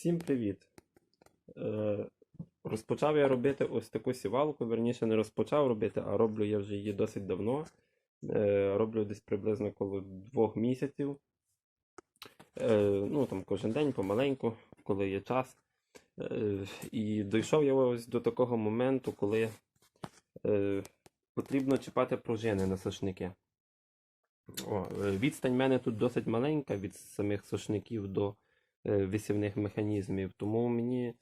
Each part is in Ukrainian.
Всім привіт! Е, розпочав я робити ось таку сівалку, верніше не розпочав робити, а роблю я вже її досить давно. Е, роблю десь приблизно коло двох місяців. Е, ну там кожен день помаленьку, коли є час. І дійшов я ось до такого моменту, коли потрібно чіпати пружини на сошники. О, відстань в мене тут досить маленька від самих сошників до висівних механізмів. Тому мені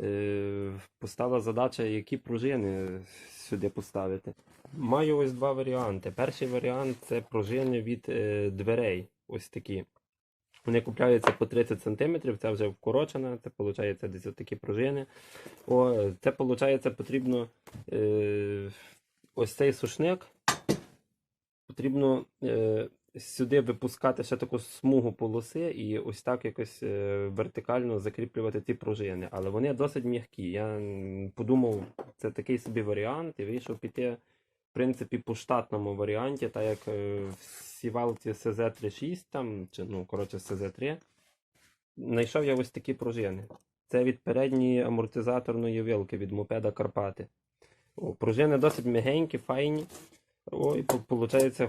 е, постала задача, які пружини сюди поставити. Маю ось два варіанти. Перший варіант це пружини від е, дверей. Ось такі. Вони купляються по 30 см, це вже вкорочено, це виходить десь такі пружини. О, це виходить потрібно е, ось цей сушник. Потрібно е, сюди випускати ще таку смугу полоси і ось так якось е, вертикально закріплювати ці пружини. Але вони досить м'які. Я подумав, це такий собі варіант, і вийшов піти, в принципі, по штатному варіанті, так як е, в сівалці СЗ-36, там, чи ну, коротше, СЗ-3, знайшов я ось такі пружини. Це від передньої амортизаторної вилки від мопеда Карпати. О, пружини досить м'ягенькі, файні. Ой, виходить,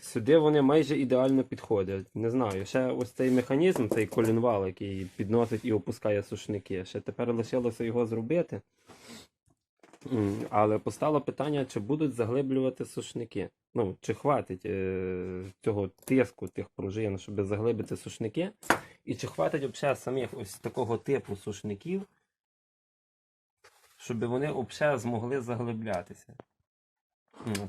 сюди вони майже ідеально підходять. Не знаю, ще ось цей механізм, цей колінвал, який підносить і опускає сушники. Ще тепер лишилося його зробити. Але постало питання, чи будуть заглиблювати сушники. Ну, чи хватить е, цього тиску тих пружин, щоб заглибити сушники. І чи хватить взагалі самих ось такого типу сушників, щоб вони взагалі змогли заглиблятися.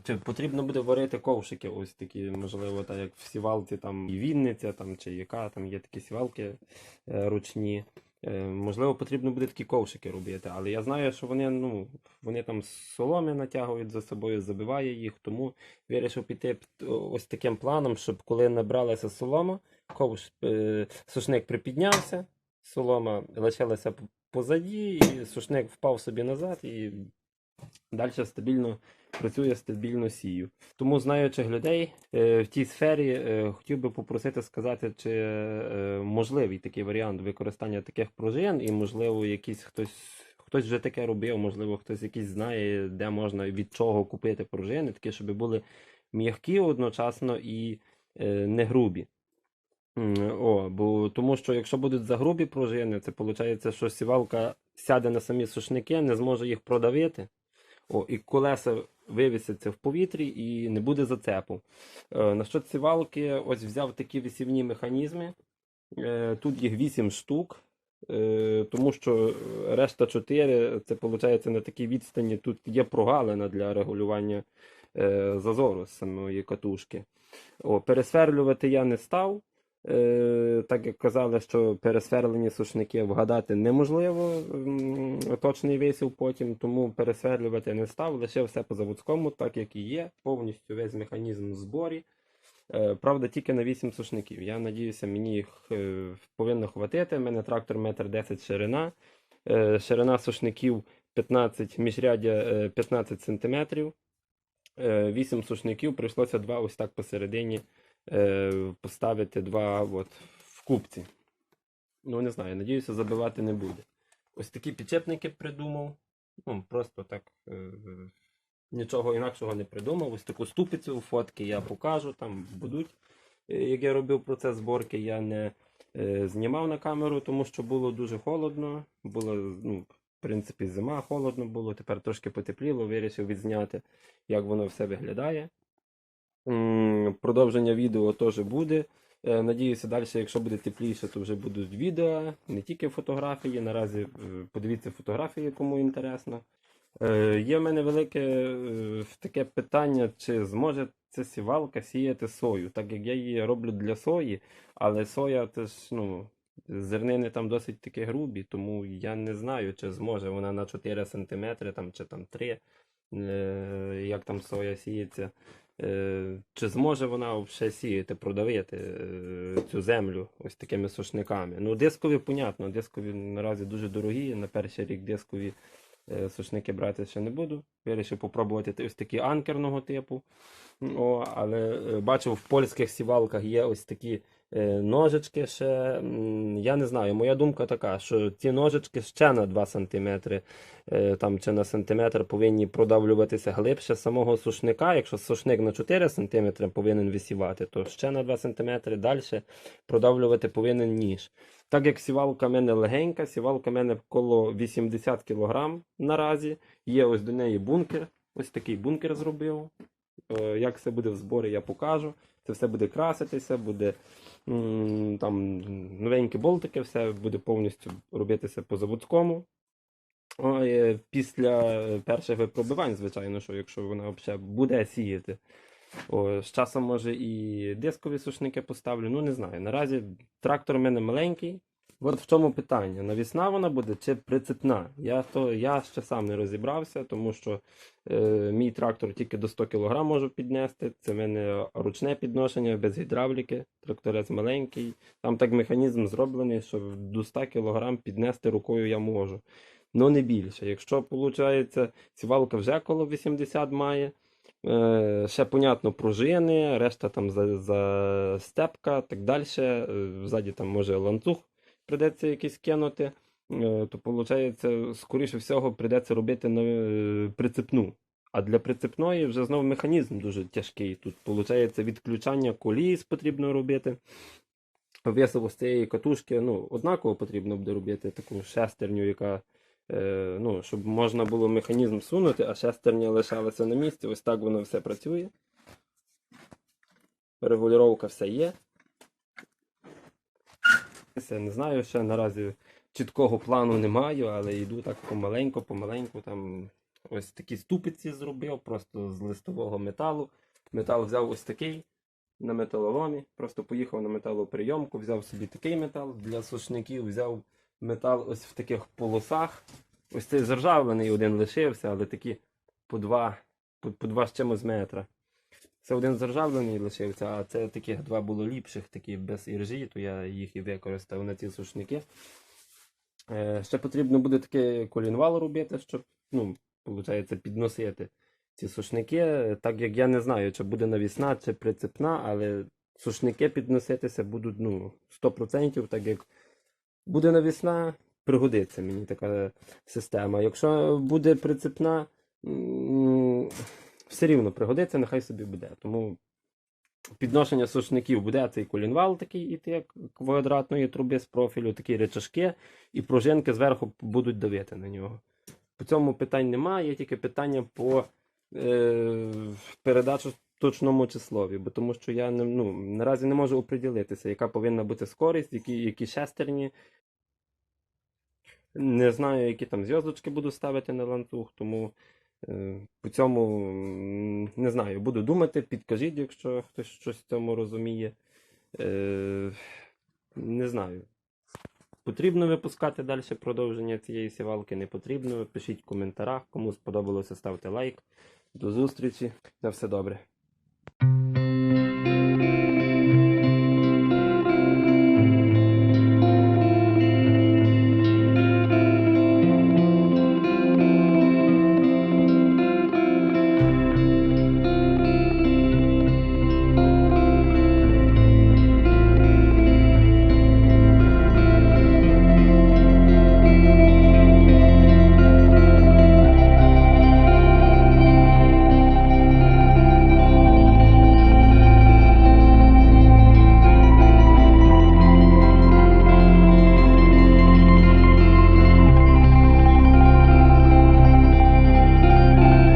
Чи потрібно буде варити ковшики, ось такі, можливо, так як в сівалці там і Вінниця, там, чи яка, там є такі сівалки е, ручні. Е, можливо, потрібно буде такі ковшики робити, але я знаю, що вони, ну, вони там соломи натягують за собою, забиває їх, тому вирішив піти ось таким планом, щоб коли набралася солома, ковш, е, сушник припіднявся, солома лишилася позаді, і сушник впав собі назад і далі стабільно працює, стабільно сію. Тому, знаючи людей е, в тій сфері, е, хотів би попросити сказати, чи е, можливий такий варіант використання таких пружин, і, можливо, якийсь хтось. Хтось вже таке робив, можливо, хтось якийсь знає, де можна від чого купити пружини, такі, щоб були м'які одночасно і е, не грубі. О, бо тому що якщо будуть загрубі пружини, це виходить, що сівалка сяде на самі сушники, не зможе їх продавити. О, і колеса вивісяться в повітрі і не буде зацепу. Е, на що сівалки, ось взяв такі висівні механізми. Е, тут їх 8 штук. Е, тому що решта 4, це виходить на такій відстані. Тут є прогалина для регулювання е, зазору самої катушки. О, пересверлювати я не став. Е, так як казали, що пересверлені сушники вгадати неможливо точний висів потім, тому пересверлювати не став, лише все по заводському, так як і є, повністю весь механізм в зборі. Е, Правда, тільки на 8 сушників. Я надіюся, мені їх е, повинно хватити. У мене трактор 1,10 м ширина. Ширина сушників 15, міжряддя е, 15 см. 8 сушників прийшлося два ось так посередині поставити два от, в купці. Ну, не знаю, надіюся, забивати не буде. Ось такі підчепники придумав. Ну, просто так. Е, нічого інакшого не придумав. Ось таку ступицю, фотки я покажу, там будуть. Е, Як я робив процес зборки, я не е, знімав на камеру, тому що було дуже холодно. Було, ну, в принципі, зима, холодно було, тепер трошки потепліло, вирішив відзняти, як воно все виглядає. Продовження відео теж буде. Е, Надіюся, далі, якщо буде тепліше, то вже будуть відео, не тільки фотографії. Наразі е, подивіться фотографії, кому інтересно. Е, Є в мене велике таке питання, чи зможе ця сівалка сіяти сою, так як я її роблю для сої, але соя це ж, ну, зернини там досить такі грубі, тому я не знаю, чи зможе вона на 4 см там, чи там 3, е, як там соя сіється. Е, Чи зможе вона ще сіяти, продавити е, цю землю ось такими сушниками? Ну, дискові, понятно, дискові наразі дуже дорогі. На перший рік дискові е, сушники брати ще не буду. Вирішив попробувати ось такі анкерного типу. О, але бачив, в польських сівалках є ось такі Ножички ще, я не знаю, моя думка така, що ці ножички ще на 2 см там, чи на сантиметр повинні продавлюватися глибше самого сушника. Якщо сушник на 4 см повинен висівати, то ще на 2 см далі продавлювати повинен ніж. Так як сівалка в мене легенька, сівалка в мене коло 80 кг наразі. Є ось до неї бункер. Ось такий бункер зробив. Е, Як це буде в зборі, я покажу. Це все буде краситися, буде там новенькі болтики, все буде повністю робитися по заводському. Е, Після перших випробувань, звичайно, що якщо вона взагалі буде сіяти. О, з часом, може, і дискові сушники поставлю. Ну, не знаю. Наразі трактор у мене маленький. От в чому питання: навісна вона буде чи прицепна? Я, то, я ще сам не розібрався, тому що е, мій трактор тільки до 100 кг можу піднести. Це в мене ручне підношення без гідравліки. Тракторець маленький. Там так механізм зроблений, що до 100 кг піднести рукою я можу. Ну не більше. Якщо виходить, сівалка вже коло 80 має. Е, ще, понятно, пружини, решта там за, за степка, так далі. Е, Ззаді там може ланцюг придеться якийсь кинути. Е, то виходить, скоріше всього, придеться робити е, прицепну. А для прицепної вже знову механізм дуже тяжкий. Тут виходить відключання коліс потрібно робити. Висову з цієї катушки, ну, однаково потрібно буде робити таку шестерню, яка е, ну, щоб можна було механізм сунути, а шестерня лишалася на місці. Ось так воно все працює. Регулювання все є. Я не знаю, ще наразі чіткого плану не маю, але йду так помаленьку, помаленьку. Там ось такі ступиці зробив, просто з листового металу. Метал взяв ось такий на металоломі. Просто поїхав на металоприйомку, взяв собі такий метал для сушників, взяв метал ось в таких полосах. Ось цей заржавлений один лишився, але такі по два, по, по два з чимось метра. Це один заржавлений лишився, а це таких два було ліпших, такі без іржі, то я їх і використав на ці сушники. Е, ще потрібно буде таке колінвал робити, щоб, ну, виходить, підносити ці сушники. Так як я не знаю, чи буде навісна, чи прицепна, але сушники підноситися будуть ну, 100%, так як буде навісна, пригодиться мені така система. Якщо буде прицепна, все рівно пригодиться, нехай собі буде. Тому підношення сушників буде цей колінвал такий іти, квадратної труби з профілю, такі речашки, і пружинки зверху будуть давити на нього. По цьому питань немає, є тільки питання по е, передачу точному числові, бо тому що я не, ну, наразі не можу оприділитися, яка повинна бути скорість, які, які шестерні. Не знаю, які там зв'язочки буду ставити на ланцюг, тому по цьому не знаю, буду думати, підкажіть, якщо хтось щось в цьому розуміє. Е, не знаю. Потрібно випускати далі продовження цієї сівалки, не потрібно. Пишіть в коментарях. Кому сподобалося, ставте лайк. До зустрічі. На все добре.